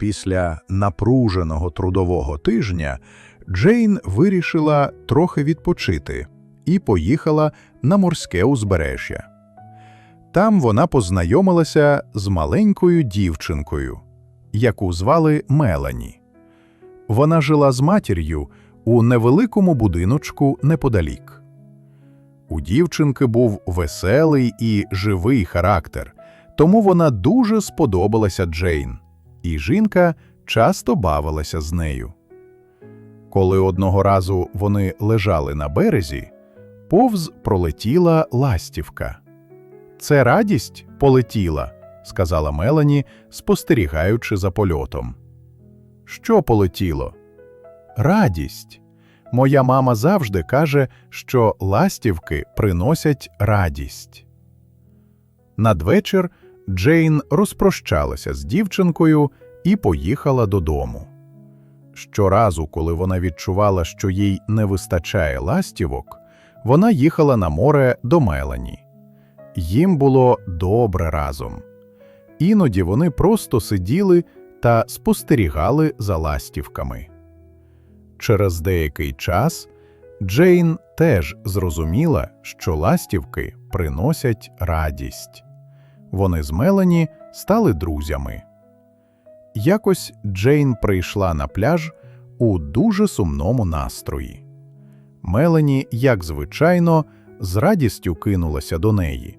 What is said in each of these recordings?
Після напруженого трудового тижня Джейн вирішила трохи відпочити і поїхала на морське узбережжя. Там вона познайомилася з маленькою дівчинкою, яку звали Мелані. Вона жила з матір'ю у невеликому будиночку неподалік. У дівчинки був веселий і живий характер, тому вона дуже сподобалася Джейн, і жінка часто бавилася з нею. Коли одного разу вони лежали на березі, повз пролетіла ластівка. Це радість полетіла, сказала Мелані, спостерігаючи за польотом. Що полетіло? Радість. Моя мама завжди каже, що ластівки приносять радість. Надвечір Джейн розпрощалася з дівчинкою і поїхала додому. Щоразу, коли вона відчувала, що їй не вистачає ластівок, вона їхала на море до Мелані. Їм було добре разом. Іноді вони просто сиділи та спостерігали за ластівками. Через деякий час Джейн теж зрозуміла, що ластівки приносять радість. Вони з Мелані стали друзями. Якось Джейн прийшла на пляж у дуже сумному настрої. Мелані, як звичайно, з радістю кинулася до неї,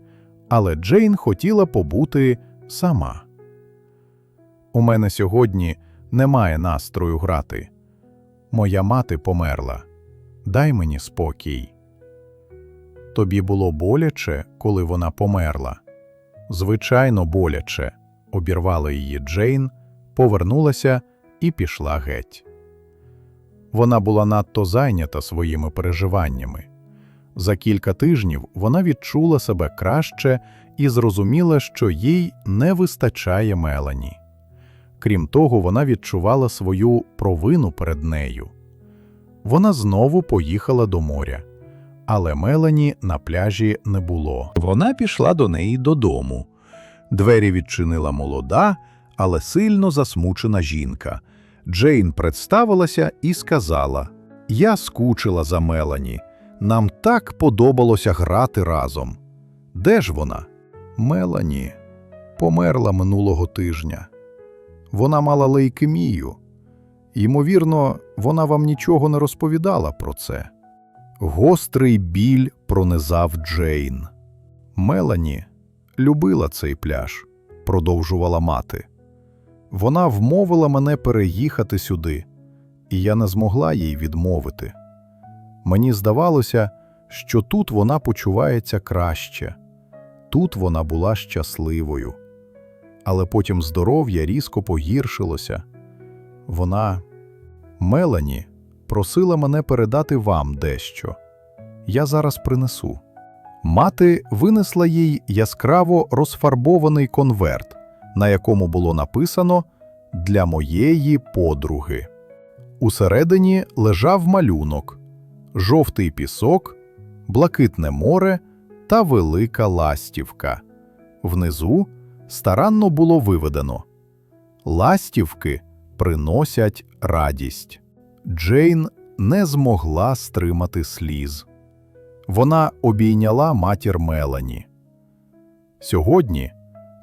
але Джейн хотіла побути сама. У мене сьогодні немає настрою грати. Моя мати померла. Дай мені спокій. Тобі було боляче, коли вона померла. Звичайно, боляче, обірвала її Джейн, повернулася і пішла геть. Вона була надто зайнята своїми переживаннями. За кілька тижнів вона відчула себе краще і зрозуміла, що їй не вистачає Мелані. Крім того, вона відчувала свою провину перед нею. Вона знову поїхала до моря, але Мелані на пляжі не було. Вона пішла до неї додому. Двері відчинила молода, але сильно засмучена жінка. Джейн представилася і сказала: Я скучила за Мелані. Нам так подобалося грати разом. Де ж вона? Мелані померла минулого тижня. Вона мала лейкемію. Ймовірно, вона вам нічого не розповідала про це. Гострий біль пронизав Джейн. Мелані любила цей пляж, продовжувала мати. Вона вмовила мене переїхати сюди, і я не змогла їй відмовити. Мені здавалося, що тут вона почувається краще, тут вона була щасливою. Але потім здоров'я різко погіршилося. Вона, Мелані, просила мене передати вам дещо. Я зараз принесу. Мати винесла їй яскраво розфарбований конверт, на якому було написано Для моєї подруги. Усередині лежав малюнок, жовтий пісок, блакитне море та велика ластівка. Внизу старанно було виведено Ластівки приносять радість. Джейн не змогла стримати сліз. Вона обійняла матір Мелані. Сьогодні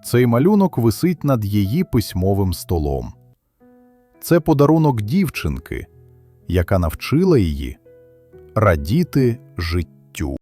цей малюнок висить над її письмовим столом. Це подарунок дівчинки, яка навчила її радіти життю.